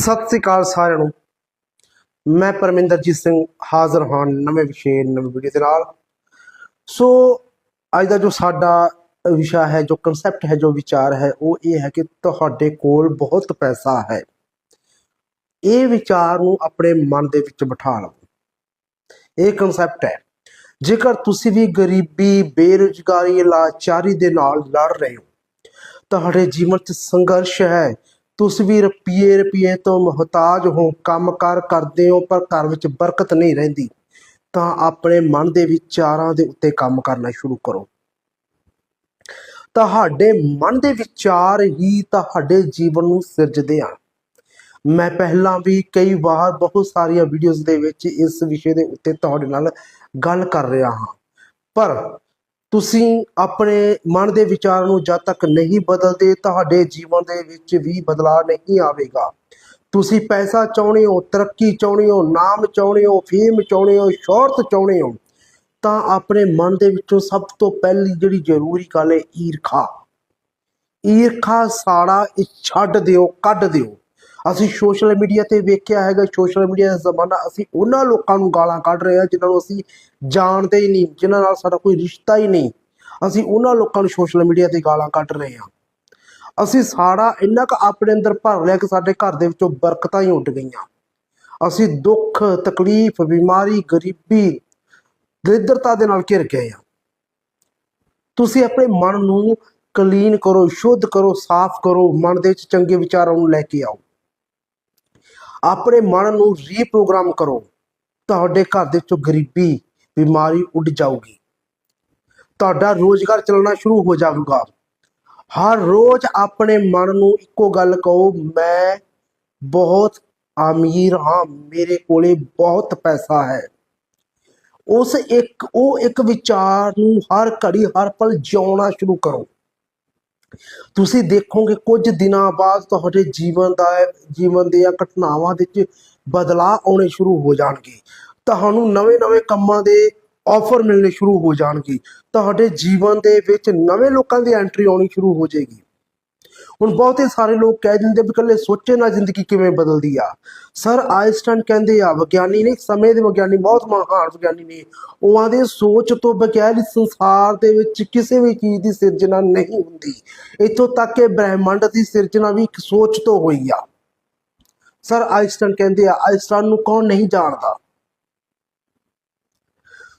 ਸਤਿ ਸ੍ਰੀ ਅਕਾਲ ਸਾਰਿਆਂ ਨੂੰ। ਮੈਂ ਪਰਮਿੰਦਰਜੀਤ ਸਿੰਘ ਹਾਜ਼ਰ ਹਾਂ ਨਵੇਂ ਵਿਸ਼ੇ, ਨਵੀਂ ਵੀਡੀਓ ਦੇ ਨਾਲ। ਸੋ, ਅੱਜ ਦਾ ਜੋ ਸਾਡਾ ਵਿਸ਼ਾ ਹੈ, ਜੋ ਕਨਸੈਪਟ ਹੈ, ਜੋ ਵਿਚਾਰ ਹੈ, ਉਹ ਇਹ ਹੈ ਕਿ ਤੁਹਾਡੇ ਕੋਲ ਬਹੁਤ ਪੈਸਾ ਹੈ। ਇਹ ਵਿਚਾਰ ਨੂੰ ਆਪਣੇ ਮਨ ਦੇ ਵਿੱਚ ਬਿਠਾ ਲਓ ਇਹ ਕਨਸੈਪਟ ਹੈ। ਜੇਕਰ ਤੁਸੀਂ ਵੀ ਗਰੀਬੀ, ਬੇਰੁਜ਼ਗਾਰੀ, ਲਾਚਾਰੀ ਦੇ ਨਾਲ ਲੜ ਰਹੇ ਹੋ, ਤੁਹਾਡੇ ਜੀਵਨ 'ਚ ਸੰਘਰਸ਼ ਹੈ ਤੁਸੀਂ ਵੀ ਰੁਪਈਏ ਰੁਪਈਏ ਤੋਂ ਮੁਹਤਾਜ ਹੋ ਕੰਮਕਾਰ ਕਰਦੇ ਹੋ, ਪਰ ਘਰ ਵਿੱਚ ਬਰਕਤ ਨਹੀਂ ਰਹਿੰਦੀ, ਤਾਂ ਆਪਣੇ ਮਨ ਦੇ ਵਿਚਾਰਾਂ ਦੇ ਉੱਤੇ ਕੰਮ ਕਰਨਾ ਸ਼ੁਰੂ ਕਰੋ। ਤੁਹਾਡੇ ਮਨ ਦੇ ਵਿਚਾਰ ਹੀ ਤੁਹਾਡੇ ਜੀਵਨ ਨੂੰ ਸਿਰਜਦੇ ਆ। ਮੈਂ ਪਹਿਲਾਂ ਵੀ ਕਈ ਵਾਰ ਬਹੁਤ ਸਾਰੀਆਂ ਵੀਡੀਓਜ਼ ਦੇ ਵਿੱਚ ਇਸ ਵਿਸ਼ੇ ਦੇ ਉੱਤੇ ਤੁਹਾਡੇ ਨਾਲ ਗੱਲ ਕਰ ਰਿਹਾ ਹਾਂ, ਪਰ ਤੁਸੀਂ ਆਪਣੇ ਮਨ ਦੇ ਵਿਚਾਰ ਨੂੰ ਜਦ ਤੱਕ ਨਹੀਂ ਬਦਲਦੇ, ਤੁਹਾਡੇ ਜੀਵਨ ਦੇ ਵਿੱਚ ਵੀ ਬਦਲਾਅ ਨਹੀਂ ਆਵੇਗਾ। ਤੁਸੀਂ ਪੈਸਾ ਚਾਹੁੰਦੇ ਹੋ, ਤਰੱਕੀ ਚਾਹੁੰਦੇ ਹੋ, ਨਾਮ ਚਾਹੁੰਦੇ ਹੋ ਫੇਮ ਚਾਹੁੰਦੇ ਹੋ, ਸ਼ੋਹਰਤ ਚਾਹੁੰਦੇ ਹੋ, ਤਾਂ ਆਪਣੇ ਮਨ ਦੇ ਵਿੱਚੋਂ ਸਭ ਤੋਂ ਪਹਿਲੀ ਜਿਹੜੀ ਜ਼ਰੂਰੀ ਗੱਲ ਹੈ ਈਰਖਾ। ਈਰਖਾ ਸਾੜਾ ਇਹ ਛੱਡ ਦਿਓ, ਕੱਢ ਦਿਓ। ਅਸੀਂ ਸੋਸ਼ਲ ਮੀਡੀਆ ਤੇ ਵੇਖਿਆ ਹੈਗਾ, ਸੋਸ਼ਲ ਮੀਡੀਆ ਦਾ ਜ਼ਮਾਨਾ ਅਸੀਂ ਉਹਨਾਂ ਲੋਕਾਂ ਨੂੰ ਗਾਲਾਂ ਕੱਢ ਰਹੇ ਹਾਂ ਜਿਨ੍ਹਾਂ ਨੂੰ ਅਸੀਂ ਜਾਣਦੇ ਹੀ ਨਹੀਂ, ਜਿਨ੍ਹਾਂ ਨਾਲ ਸਾਡਾ ਕੋਈ ਰਿਸ਼ਤਾ ਹੀ ਨਹੀਂ। ਅਸੀਂ ਉਹਨਾਂ ਲੋਕਾਂ ਨੂੰ ਸੋਸ਼ਲ ਮੀਡੀਆ ਤੇ ਗਾਲਾਂ ਕੱਢ ਰਹੇ ਹਾਂ। ਅਸੀਂ ਸਾਰਾ ਇੰਨਾ ਕੁ ਆਪਣੇ ਅੰਦਰ ਭਰ ਲਿਆ ਕਿ ਸਾਡੇ ਘਰ ਦੇ ਵਿੱਚੋਂ ਬਰਕਤਾਂ ਹੀ ਉੱਡ ਗਈਆਂ। ਅਸੀਂ ਦੁੱਖ, ਤਕਲੀਫ, ਬਿਮਾਰੀ, ਗਰੀਬੀ, ਦਰਿਦਰਤਾ ਦੇ ਨਾਲ ਘਿਰ ਗਏ ਹਾਂ। ਤੁਸੀਂ ਆਪਣੇ ਮਨ ਨੂੰ ਕਲੀਨ ਕਰੋ, ਸ਼ੁੱਧ ਕਰੋ, ਸਾਫ਼ ਕਰੋ, ਮਨ ਦੇ ਵਿੱਚ ਚੰਗੇ ਵਿਚਾਰਾਂ ਨੂੰ ਲੈ ਕੇ ਆਓ। ਆਪਣੇ ਮਨ ਨੂੰ ਰੀਪ੍ਰੋਗਰਾਮ ਕਰੋ। ਤੁਹਾਡੇ ਘਰ ਦੇ ਵਿੱਚੋਂ ਗਰੀਬੀ, ਬਿਮਾਰੀ ਉੱਡ ਜਾਊਗੀ। ਤੁਹਾਡਾ ਰੋਜ਼ਗਾਰ ਚੱਲਣਾ ਸ਼ੁਰੂ ਹੋ ਜਾਊਗਾ। ਹਰ ਰੋਜ਼ ਆਪਣੇ ਮਨ ਨੂੰ ਇੱਕੋ ਗੱਲ ਕਹੋ, ਮੈਂ ਬਹੁਤ ਅਮੀਰ ਹਾਂ, ਮੇਰੇ ਕੋਲੇ ਬਹੁਤ ਪੈਸਾ ਹੈ। ਉਸ ਇੱਕ, ਉਹ ਇੱਕ ਵਿਚਾਰ ਨੂੰ ਹਰ ਘੜੀ, ਹਰ ਪਲ ਜਿਉਣਾ ਸ਼ੁਰੂ ਕਰੋ। ਤੁਸੀਂ ਦੇਖੋਗੇ ਕੁਝ ਦਿਨਾਂ ਬਾਅਦ ਤੁਹਾਡੇ ਜੀਵਨ ਦਾ ਜੀਵਨ ਦੀਆਂ ਘਟਨਾਵਾਂ ਵਿੱਚ ਬਦਲਾਅ ਆਉਣੇ ਸ਼ੁਰੂ ਹੋ ਜਾਣਗੇ। ਤੁਹਾਨੂੰ ਨਵੇਂ-ਨਵੇਂ ਕੰਮਾਂ ਦੇ ਆਫਰ ਮਿਲਣੇ ਸ਼ੁਰੂ ਹੋ ਜਾਣਗੇ। ਤੁਹਾਡੇ ਜੀਵਨ ਦੇ ਵਿੱਚ ਨਵੇਂ ਲੋਕਾਂ ਦੀ ਐਂਟਰੀ ਆਉਣੀ ਸ਼ੁਰੂ ਹੋ ਜਾਏਗੀ। ਹੁਣ ਬਹੁਤੇ ਸਾਰੇ ਲੋਕ ਕਹਿ ਦਿੰਦੇ ਵੀ ਇਕੱਲੇ ਸੋਚੇ ਨਾਲ ਜ਼ਿੰਦਗੀ ਕਿਵੇਂ ਬਦਲਦੀ ਆ। ਸਰ ਆਇਨਸਟਾਈਨ ਕਹਿੰਦੇ ਆ, ਵਿਗਿਆਨੀ ਨੇ, ਸਮੇਂ ਦੇ ਵਿਗਿਆਨੀ, ਬਹੁਤ ਮਹਾਨ ਵਿਗਿਆਨੀ ਨੇ। ਉਹ ਆਂਦੇ, ਸੋਚ ਤੋਂ ਬਗੈਰ ਇਸ ਸੰਸਾਰ ਦੇ ਵਿੱਚ ਕਿਸੇ ਵੀ ਚੀਜ਼ ਦੀ ਸਿਰਜਣਾ ਨਹੀਂ ਹੁੰਦੀ। ਇੱਥੋਂ ਤੱਕ ਕਿ ਬ੍ਰਹਿਮੰਡ ਦੀ ਸਿਰਜਣਾ ਵੀ ਇੱਕ ਸੋਚ ਤੋਂ ਹੋਈ ਆ। ਸਰ ਆਇਨਸਟਾਈਨ ਕਹਿੰਦੇ ਆ, ਆਇਨਸਟਾਈਨ ਨੂੰ ਕੌਣ ਨਹੀਂ ਜਾਣਦਾ?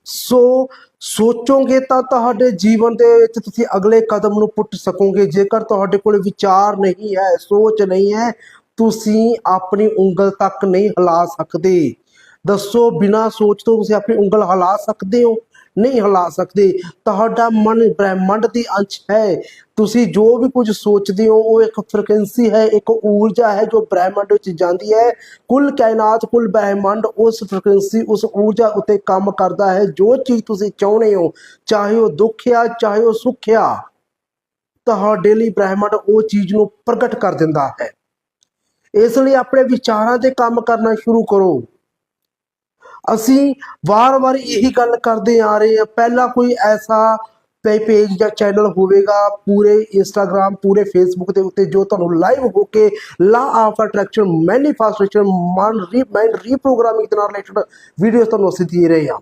ਸੋ ਸੋਚੋਗੇ ਤਾਂ ਤੁਹਾਡੇ ਜੀਵਨ ਦੇ ਵਿੱਚ ਤੁਸੀਂ ਅਗਲੇ ਕਦਮ ਨੂੰ ਪੁੱਟ ਸਕੋਗੇ। ਜੇਕਰ ਤੁਹਾਡੇ ਕੋਲ ਵਿਚਾਰ ਨਹੀਂ ਹੈ, ਸੋਚ ਨਹੀਂ ਹੈ, ਤੁਸੀਂ ਆਪਣੀ ਉਂਗਲ ਤੱਕ ਨਹੀਂ ਹਿਲਾ ਸਕਦੇ। ਦੱਸੋ, ਬਿਨਾ ਸੋਚ ਤੋਂ ਤੁਸੀਂ ਆਪਣੀ ਉਂਗਲ ਹਿਲਾ ਸਕਦੇ ਹੋ? ਨਹੀਂ ਹਿਲਾ ਸਕਦੇ। ਤੁਹਾਡਾ ਮਨ ਬ੍ਰਹਿਮੰਡ ਦੀ ਅੰਸ਼ ਹੈ। ਤੁਸੀਂ ਜੋ ਵੀ ਕੁਝ ਸੋਚਦੇ ਹੋ, ਉਹ ਇੱਕ ਫ੍ਰੀਕੁਐਂਸੀ ਹੈ, ਇੱਕ ਊਰਜਾ ਹੈ ਜੋ ਬ੍ਰਹਿਮੰਡ ਵਿੱਚ ਜਾਂਦੀ ਹੈ। ਕੁੱਲ ਕਾਇਨਾਤ, ਕੁੱਲ ਬ੍ਰਹਿਮੰਡ ਉਸ ਫ੍ਰੀਕੁਐਂਸੀ ਉਸ ਊਰਜਾ ਉੱਤੇ ਕੰਮ ਕਰਦਾ ਹੈ। ਜੋ ਚੀਜ਼ ਤੁਸੀਂ ਚਾਹੁੰਦੇ ਹੋ, ਚਾਹੇ ਉਹ ਦੁੱਖ ਆ ਚਾਹੇ ਉਹ ਸੁੱਖ ਆ ਤੁਹਾਡੇ ਲਈ ਬ੍ਰਹਿਮੰਡ ਉਹ ਚੀਜ਼ ਨੂੰ ਪ੍ਰਗਟ ਕਰ ਦਿੰਦਾ ਹੈ। ਇਸ ਲਈ ਆਪਣੇ ਵਿਚਾਰਾਂ ਤੇ ਕੰਮ ਕਰਨਾ ਸ਼ੁਰੂ ਕਰੋ। ਅਸੀਂ ਵਾਰ-ਵਾਰ ਇਹੀ ਗੱਲ ਕਰਦੇ ਆ ਰਹੇ ਹਾਂ। ਪਹਿਲਾਂ ਕੋਈ ਐਸਾ ਪੇਜ ਜਾਂ ਚੈਨਲ ਹੋਵੇਗਾ ਪੂਰੇ ਇੰਸਟਾਗ੍ਰam ਪੂਰੇ ਫੇਸਬੁੱਕ ਦੇ ਉੱਤੇ ਜੋ ਤੁਹਾਨੂੰ ਲਾਈਵ ਹੋ ਕੇ ਲਾ ਆਫ ਅਟਰੈਕਸ਼ਨ ਮੈਨੀਫੈਸਟੇਸ਼ਨ ਮਨ ਰੀ ਰੀਪ੍ਰੋਗਰਾਮਿੰਗ ਦੇ ਨਾਲ ਰਿਲੇਟਡ ਵੀਡੀਓਜ਼ ਤੁਹਾਨੂੰ ਅਸੀਂ ਦੇ ਰਹੇ ਹਾਂ।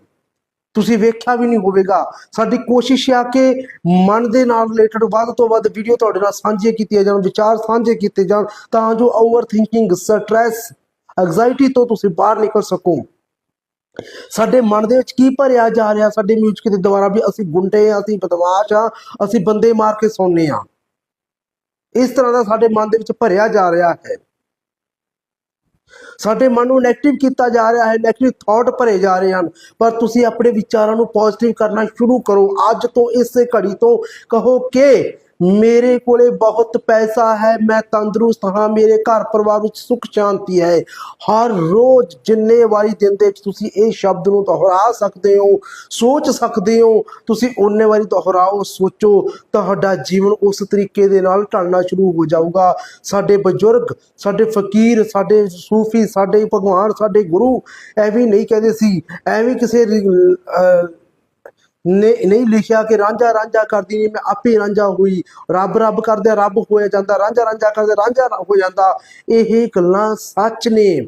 ਤੁਸੀਂ ਵੇਖਿਆ ਵੀ ਨਹੀਂ ਹੋਵੇਗਾ। ਸਾਡੀ ਕੋਸ਼ਿਸ਼ ਆ ਕਿ ਮਨ ਦੇ ਨਾਲ ਰਿਲੇਟਡ ਵੱਧ ਤੋਂ ਵੱਧ ਵੀਡੀਓ ਤੁਹਾਡੇ ਨਾਲ ਸਾਂਝੇ ਕੀਤੀਆਂ ਜਾਣ, ਵਿਚਾਰ ਸਾਂਝੇ ਕੀਤੇ ਜਾਣ ਤਾਂ ਜੋ ਓਵਰ ਥਿੰਕਿੰਗ ਸਟ੍ਰੈਸ ਐਂਜ਼ਾਇਟੀ ਤੋਂ ਤੁਸੀਂ ਬਾਹਰ ਨਿਕਲ ਸਕੋ। ਸਾਡੇ ਮਨ ਦੇ ਵਿੱਚ ਕੀ ਭਰਿਆ ਜਾ ਰਿਹਾ? ਸਾਡੇ ਮਿਊਜ਼ਿਕ ਦੇ ਦੁਆਰਾ ਵੀ ਅਸੀਂ ਗੁੰਡੇ ਆ, ਅਸੀਂ ਬਦਮਾਸ਼ ਆ, ਅਸੀਂ ਬੰਦੇ ਮਾਰ ਕੇ ਸੌਂਨੇ ਆ। ਇਸ ਤਰ੍ਹਾਂ ਦਾ ਸਾਡੇ ਮਨ ਦੇ ਵਿੱਚ ਭਰਿਆ ਜਾ ਰਿਹਾ ਹੈ। ਸਾਡੇ ਮਨ ਨੂੰ ਨੈਗੇਟਿਵ ਕੀਤਾ ਜਾ ਰਿਹਾ ਹੈ ਨੈਗੇਟਿਵ ਥਾਟ ਭਰੇ ਜਾ ਰਹੇ ਹਨ। ਪਰ ਤੁਸੀਂ ਆਪਣੇ ਵਿਚਾਰਾਂ ਨੂੰ ਪੋਜ਼ਿਟਿਵ ਕਰਨਾ ਸ਼ੁਰੂ ਕਰੋ। ਅੱਜ ਤੋਂ ਇਸੇ ਘੜੀ ਤੋਂ ਕਹੋ ਕਿ ਮੇਰੇ ਕੋਲੇ ਬਹੁਤ ਪੈਸਾ ਹੈ, ਮੈਂ ਤੰਦਰੁਸਤ ਹਾਂ, ਮੇਰੇ ਘਰ ਪਰਿਵਾਰ ਵਿੱਚ ਸੁੱਖ ਸ਼ਾਂਤੀ ਹੈ। ਹਰ ਰੋਜ਼ ਜਿੰਨੇ ਵਾਰੀ ਦਿਨ ਦੇ ਵਿੱਚ ਤੁਸੀਂ ਇਹ ਸ਼ਬਦ ਨੂੰ ਦੁਹਰਾ ਸਕਦੇ ਹੋ, ਸੋਚ ਸਕਦੇ ਹੋ, ਤੁਸੀਂ ਓਨੇ ਵਾਰੀ ਦੁਹਰਾਓ, ਸੋਚੋ, ਤੁਹਾਡਾ ਜੀਵਨ ਉਸ ਤਰੀਕੇ ਦੇ ਨਾਲ ਢਲਣਾ ਸ਼ੁਰੂ ਹੋ ਜਾਊਗਾ। ਸਾਡੇ ਬਜ਼ੁਰਗ, ਸਾਡੇ ਫਕੀਰ, ਸਾਡੇ ਸੂਫੀ, ਸਾਡੇ ਭਗਵਾਨ, ਸਾਡੇ ਗੁਰੂ ਐਵੇਂ ਨਹੀਂ ਕਹਿੰਦੇ ਸੀ। ਐਵੇਂ ਕਿਸੇ ਅਹ ਨੇ ਨਹੀਂ ਲਿਖਿਆ ਕਿ ਰਾਂਝਾ ਰਾਂਝਾ ਕਰਦੀ ਨਹੀਂ, ਮੈਂ ਆਪੇ ਰਾਂਝਾ ਹੋਈ। ਰੱਬ ਰੱਬ ਕਰਦੇ ਰੱਬ ਹੋਇਆ ਜਾਂਦਾ, ਰਾਂਝਾ ਰਾਂਝਾ ਕਰਦੇ ਰਾਂਝਾ ਹੋ ਜਾਂਦਾ। ਇਹ ਗੱਲਾਂ ਸੱਚ ਨੇ।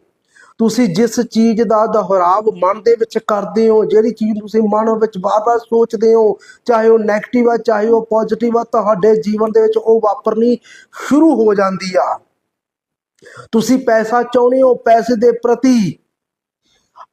ਤੁਸੀਂ ਜਿਸ ਚੀਜ਼ ਦਾ ਦੁਹਰਾਵ ਮਨ ਦੇ ਵਿੱਚ ਕਰਦੇ ਹੋ, ਜਿਹੜੀ ਚੀਜ਼ ਤੁਸੀਂ ਮਨ ਵਿੱਚ ਬਾਰ-ਬਾਰ ਸੋਚਦੇ ਹੋ, ਚਾਹੇ ਉਹ 네ਗੇਟਿਵ ਆ, ਚਾਹੇ ਉਹ ਪੋਜ਼ਿਟਿਵ ਆ, ਤੁਹਾਡੇ ਜੀਵਨ ਦੇ ਵਿੱਚ ਉਹ ਵਾਪਰਨੀ ਸ਼ੁਰੂ ਹੋ ਜਾਂਦੀ ਆ। ਤੁਸੀਂ ਪੈਸਾ ਚਾਹੁੰਦੇ ਹੋ, ਪੈਸੇ ਦੇ ਪ੍ਰਤੀ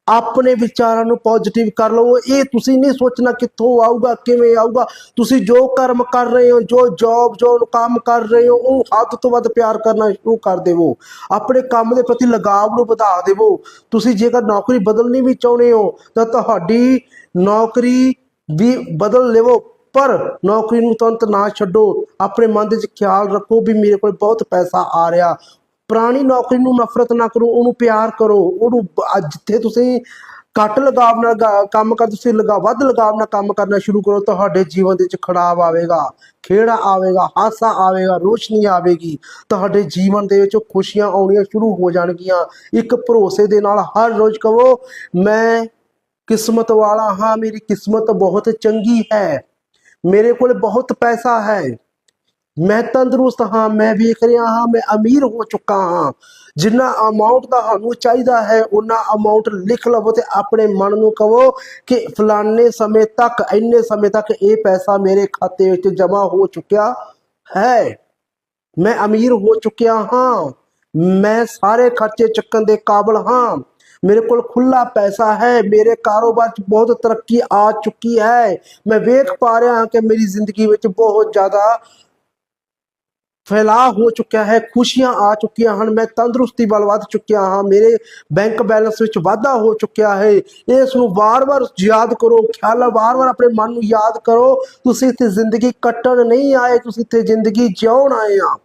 ਆਪਣੇ ਵਿਚਾਰਾਂ ਨੂੰ ਪੋਜ਼ਿਟਿਵ ਕਰ ਲਵੋ ਇਹ ਤੁਸੀਂ ਨਹੀਂ ਸੋਚਣਾ ਕਿੱਥੋਂ ਆਊਗਾ, ਕਿਵੇਂ ਆਊਗਾ। ਤੁਸੀਂ ਜੋ ਕਰਮ ਕਰ ਰਹੇ ਹੋ, ਜੋ ਜੌਬ ਜੋ ਕੰਮ ਕਰ ਰਹੇ ਹੋ, ਉਹ ਹੱਦ ਤੋਂ ਵੱਧ ਪਿਆਰ ਕਰਨਾ ਸ਼ੁਰੂ ਕਰ ਦੇਵੋ। ਆਪਣੇ ਕੰਮ ਦੇ ਪ੍ਰਤੀ ਲਗਾਵ ਨੂੰ ਵਧਾ ਦੇਵੋ। ਤੁਸੀਂ ਜੇਕਰ ਨੌਕਰੀ ਬਦਲਣੀ ਵੀ ਚਾਹੁੰਦੇ ਹੋ, ਤਾਂ ਤੁਹਾਡੀ ਨੌਕਰੀ ਵੀ ਬਦਲ ਲਵੋ ਪਰ ਨੌਕਰੀ ਨੂੰ ਤੁਰੰਤ ਨਾ ਛੱਡੋ। ਆਪਣੇ ਮਨ ਦੇ ਵਿੱਚ ਖਿਆਲ ਰੱਖੋ ਵੀ ਮੇਰੇ ਕੋਲ ਬਹੁਤ ਪੈਸਾ ਆ ਰਿਹਾ। ਪੁਰਾਣੀ ਨੌਕਰੀ ਨੂੰ ਨਫ਼ਰਤ ਨਾ ਕਰੋ, ਉਹਨੂੰ ਪਿਆਰ ਕਰੋ, ਉਹਨੂੰ ਜਿੱਥੇ ਤੁਸੀਂ ਘੱਟ ਲਗਾਵ ਨਾਲ ਗਾ- ਕੰਮ ਕਰ, ਤੁਸੀਂ ਲਗਾ, ਵੱਧ ਲਗਾਵ ਨਾਲ ਕੰਮ ਕਰਨਾ ਸ਼ੁਰੂ ਕਰੋ, ਤੁਹਾਡੇ ਜੀਵਨ ਦੇ ਵਿੱਚ ਖੜਾਵ ਆਵੇਗਾ, ਖੇੜਾ ਆਵੇਗਾ, ਹਾਸਾ ਆਵੇਗਾ, ਰੋਸ਼ਨੀ ਆਵੇਗੀ, ਤੁਹਾਡੇ ਜੀਵਨ ਦੇ ਵਿੱਚ ਖੁਸ਼ੀਆਂ ਆਉਣੀਆਂ ਸ਼ੁਰੂ ਹੋ ਜਾਣਗੀਆਂ। ਇੱਕ ਭਰੋਸੇ ਦੇ ਨਾਲ ਹਰ ਰੋਜ਼ ਕਹੋ, ਮੈਂ ਕਿਸਮਤ ਵਾਲਾ ਹਾਂ, ਮੇਰੀ ਕਿਸਮਤ ਬਹੁਤ ਚੰਗੀ ਹੈ, ਮੇਰੇ ਕੋਲ ਬਹੁਤ ਪੈਸਾ ਹੈ। ਮੈਂ ਤੰਦਰੁਸਤ ਹਾਂ, ਮੈਂ ਵੇਖ ਰਿਹਾ ਹਾਂ, ਮੈਂ ਅਮੀਰ ਹੋ ਚੁੱਕਾ ਹਾਂ। ਜਿੰਨਾ ਅਮਾਉਂਟ ਤੁਹਾਨੂੰ ਚਾਹੀਦਾ ਹੈ ਉਹਨਾਂ ਅਮਾਉਂਟ ਲਿਖ ਲਵੋ ਤੇ ਆਪਣੇ ਮਨ ਨੂੰ ਕਹੋ ਕਿ ਫਲਾਣੇ ਸਮੇਂ ਤੱਕ, ਇੰਨੇ ਸਮੇਂ ਤੱਕ ਇਹ ਪੈਸਾ ਮੇਰੇ ਖਾਤੇ ਵਿੱਚ ਜਮ੍ਹਾਂ ਹੋ ਚੁੱਕਿਆ ਹੈ। ਮੈਂ ਅਮੀਰ ਹੋ ਚੁੱਕਿਆ ਹਾਂ। ਮੈਂ ਸਾਰੇ ਖਰਚੇ ਚੱਕਣ ਦੇ ਕਾਬਲ ਹਾਂ। ਮੇਰੇ ਕੋਲ ਖੁੱਲਾ ਪੈਸਾ ਹੈ, ਮੇਰੇ ਕਾਰੋਬਾਰ 'ਚ ਬਹੁਤ ਤਰੱਕੀ ਆ ਚੁੱਕੀ ਹੈ। ਮੈਂ ਵੇਖ ਪਾ ਰਿਹਾ ਹਾਂ ਕਿ ਮੇਰੀ ਜ਼ਿੰਦਗੀ ਵਿੱਚ ਬਹੁਤ ਜ਼ਿਆਦਾ ਫੈਲਾਅ ਹੋ ਚੁੱਕਿਆ ਹੈ, ਖੁਸ਼ੀਆਂ ਆ ਚੁੱਕੀਆਂ ਹਨ, ਮੈਂ ਤੰਦਰੁਸਤੀ ਵੱਲ ਵੱਧ ਚੁੱਕਿਆ ਹਾਂ, ਮੇਰੇ ਬੈਂਕ ਬੈਲੈਂਸ ਵਿੱਚ ਵਾਧਾ ਹੋ ਚੁੱਕਿਆ ਹੈ, ਇਸ ਨੂੰ ਵਾਰ-ਵਾਰ ਯਾਦ ਕਰੋ, ਖਿਆਲ ਵਾਰ-ਵਾਰ ਆਪਣੇ ਮਨ ਨੂੰ ਯਾਦ ਕਰੋ, ਤੁਸੀਂ ਇੱਥੇ ਜ਼ਿੰਦਗੀ ਕੱਟਣ ਨਹੀਂ ਆਏ, ਤੁਸੀਂ ਇੱਥੇ ਜ਼ਿੰਦਗੀ ਜਿਉਣ ਆਏ ਆ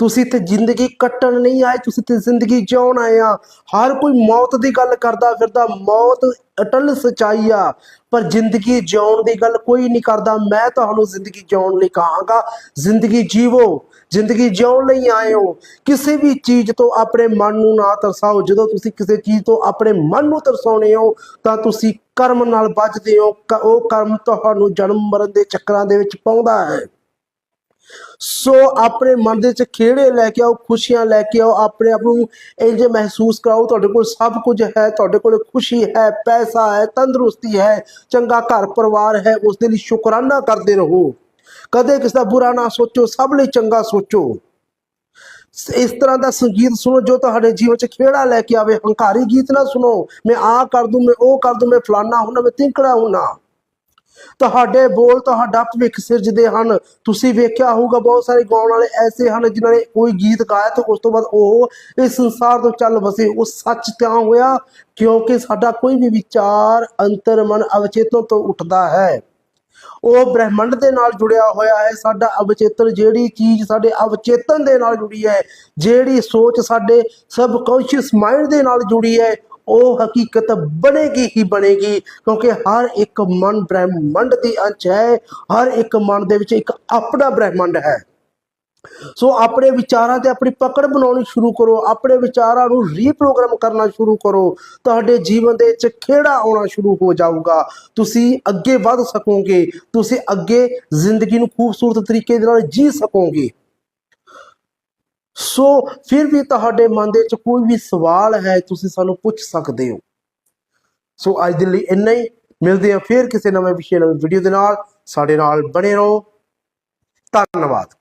ਤੁਸੀਂ ਤੇ ਜ਼ਿੰਦਗੀ ਕੱਟਣ ਨਹੀਂ ਆਏ, ਤੁਸੀਂ ਇੱਥੇ ਜ਼ਿੰਦਗੀ ਜਿਉਣ ਆਏ ਆ। ਹਰ ਕੋਈ ਮੌਤ ਦੀ ਗੱਲ ਕਰਦਾ ਫਿਰਦਾ, ਮੌਤ ਅਟਲ ਸਚਾਈ ਆ। ਪਰ ਜ਼ਿੰਦਗੀ ਜਿਉਣ ਦੀ ਗੱਲ ਕੋਈ ਨਹੀਂ ਕਰਦਾ। ਮੈਂ ਤੁਹਾਨੂੰ ਜ਼ਿੰਦਗੀ ਜਿਉਣ ਲਈ ਕਹਾਂਗਾ, ਜ਼ਿੰਦਗੀ ਜੀਵੋ, ਜ਼ਿੰਦਗੀ ਜਿਉਣ ਲਈ ਆਏ ਹੋ ਕਿਸੇ ਵੀ ਚੀਜ਼ ਤੋਂ ਆਪਣੇ ਮਨ ਨੂੰ ਨਾ ਤਰਸਾਓ। ਜਦੋਂ ਤੁਸੀਂ ਕਿਸੇ ਚੀਜ਼ ਤੋਂ ਆਪਣੇ ਮਨ ਨੂੰ ਤਰਸਾਉਣੇ ਹੋ, ਤਾਂ ਤੁਸੀਂ ਕਰਮ ਨਾਲ ਬਚਦੇ ਹੋ। ਉਹ ਕਰਮ ਤੁਹਾਨੂੰ ਜਨਮ ਮਰਨ ਦੇ ਚੱਕਰਾਂ ਦੇ ਵਿੱਚ ਪਾਉਂਦਾ ਹੈ। ਸੋ ਆਪਣੇ ਮਨ ਦੇ ਵਿੱਚ ਖੇੜੇ ਲੈ ਕੇ ਆਓ, ਖੁਸ਼ੀਆਂ ਲੈ ਕੇ ਆਓ, ਆਪਣੇ ਆਪ ਨੂੰ ਇੰਜ ਮਹਿਸੂਸ ਕਰਾਓ, ਤੁਹਾਡੇ ਕੋਲ ਸਭ ਕੁਝ ਹੈ, ਤੁਹਾਡੇ ਕੋਲ ਖੁਸ਼ੀ ਹੈ, ਪੈਸਾ ਹੈ, ਤੰਦਰੁਸਤੀ ਹੈ, ਚੰਗਾ ਘਰ ਪਰਿਵਾਰ ਹੈ, ਉਸ ਦੇ ਲਈ ਸ਼ੁਕਰਾਨਾ ਕਰਦੇ ਰਹੋ। ਕਦੇ ਕਿਸੇ ਦਾ ਬੁਰਾ ਨਾ ਸੋਚੋ, ਸਭ ਲਈ ਚੰਗਾ ਸੋਚੋ। ਇਸ ਤਰ੍ਹਾਂ ਦਾ ਸੰਗੀਤ ਸੁਣੋ, ਜੋ ਤੁਹਾਡੇ ਜੀਵਨ 'ਚ ਖੇੜਾ ਲੈ ਕੇ ਆਵੇ, ਹੰਕਾਰੀ ਗੀਤ ਨਾ ਸੁਣੋ, ਮੈਂ ਆ ਕਰ ਦੂੰ, ਮੈਂ ਉਹ ਕਰ ਦੂੰ, ਮੈਂ ਫਲਾਨਾ ਹੁਣਾ ਮੈਂ ਤਿੰਕੜਾ ਹੁਣਾ ਤੁਹਾਡੇ ਬੋਲ ਤੁਹਾਡਾ ਭਵਿੱਖ ਸਿਰਜਦੇ ਹਨ। ਤੁਸੀਂ ਵੇਖਿਆ ਹੋਊਗਾ ਬਹੁਤ ਸਾਰੇ ਗਾਉਣ ਵਾਲੇ ਐਸੇ ਹਨ ਜਿਨ੍ਹਾਂ ਨੇ ਕੋਈ ਗੀਤ ਗਾਇਆ ਤੇ ਉਸ ਤੋਂ ਬਾਅਦ ਉਹ ਇਸ ਸੰਸਾਰ ਤੋਂ ਚੱਲ ਵਸੇ। ਉਹ ਸੱਚ ਤਾਂ ਹੋਇਆ, ਕਿਉਂਕਿ ਸਾਡਾ ਕੋਈ ਵੀ ਵਿਚਾਰ ਅੰਤਰ ਮਨ ਅਵਚੇਤਨ ਤੋਂ ਉੱਠਦਾ ਹੈ। ਉਹ ਬ੍ਰਹਿਮੰਡ ਦੇ ਨਾਲ ਜੁੜਿਆ ਹੋਇਆ ਹੈ। ਸਾਡਾ ਅਵਚੇਤਨ ਜਿਹੜੀ ਚੀਜ਼ ਸਾਡੇ ਅਵਚੇਤਨ ਦੇ ਨਾਲ ਜੁੜੀ ਹੈ, ਜਿਹੜੀ ਸੋਚ ਸਾਡੇ ਸਬਕੌਂਸ਼ੀਅਸ ਮਾਈਂਡ ਦੇ ਨਾਲ ਜੁੜੀ ਹੈ ਉਹ ਹਕੀਕਤ ਬਣੇਗੀ ਹੀ ਬਣੇਗੀ, ਕਿਉਂਕਿ ਹਰ ਇੱਕ ਮਨ ਬ੍ਰਹਿਮੰਡ ਦੀ ਅੰਸ਼ ਹੈ, ਹਰ ਇੱਕ ਮਨ ਦੇ ਵਿੱਚ ਇੱਕ ਆਪਣਾ ਬ੍ਰਹਿਮੰਡ ਹੈ। ਸੋ ਆਪਣੇ ਵਿਚਾਰਾਂ ਤੇ ਆਪਣੀ ਪਕੜ ਬਣਾਉਣੀ ਸ਼ੁਰੂ ਕਰੋ, ਆਪਣੇ ਵਿਚਾਰਾਂ ਨੂੰ ਰੀਪ੍ਰੋਗਰਾਮ ਕਰਨਾ ਸ਼ੁਰੂ ਕਰੋ, ਤੁਹਾਡੇ ਜੀਵਨ ਦੇ ਵਿੱਚ ਖੇੜਾ ਆਉਣਾ ਸ਼ੁਰੂ ਹੋ ਜਾਊਗਾ। ਤੁਸੀਂ ਅੱਗੇ ਵੱਧ ਸਕੋਗੇ, ਤੁਸੀਂ ਅੱਗੇ ਜ਼ਿੰਦਗੀ ਨੂੰ ਖੂਬਸੂਰਤ ਤਰੀਕੇ ਦੇ ਨਾਲ ਜੀ ਸਕੋਗੇ। ਸੋ ਫਿਰ ਵੀ ਤੁਹਾਡੇ ਮਨ ਦੇ ਵਿੱਚ ਕੋਈ ਵੀ ਸਵਾਲ ਹੈ, ਤੁਸੀਂ ਸਾਨੂੰ ਪੁੱਛ ਸਕਦੇ ਹੋ। ਸੋ ਅੱਜ ਦੇ ਲਈ ਇੰਨਾ ਹੀ। ਮਿਲਦੇ ਹਾਂ ਫਿਰ ਕਿਸੇ ਨਵੇਂ ਵਿਸ਼ੇ ਨਵੇਂ ਵੀਡੀਓ ਦੇ ਨਾਲ। ਸਾਡੇ ਨਾਲ ਬਣੇ ਰਹੋ। ਧੰਨਵਾਦ।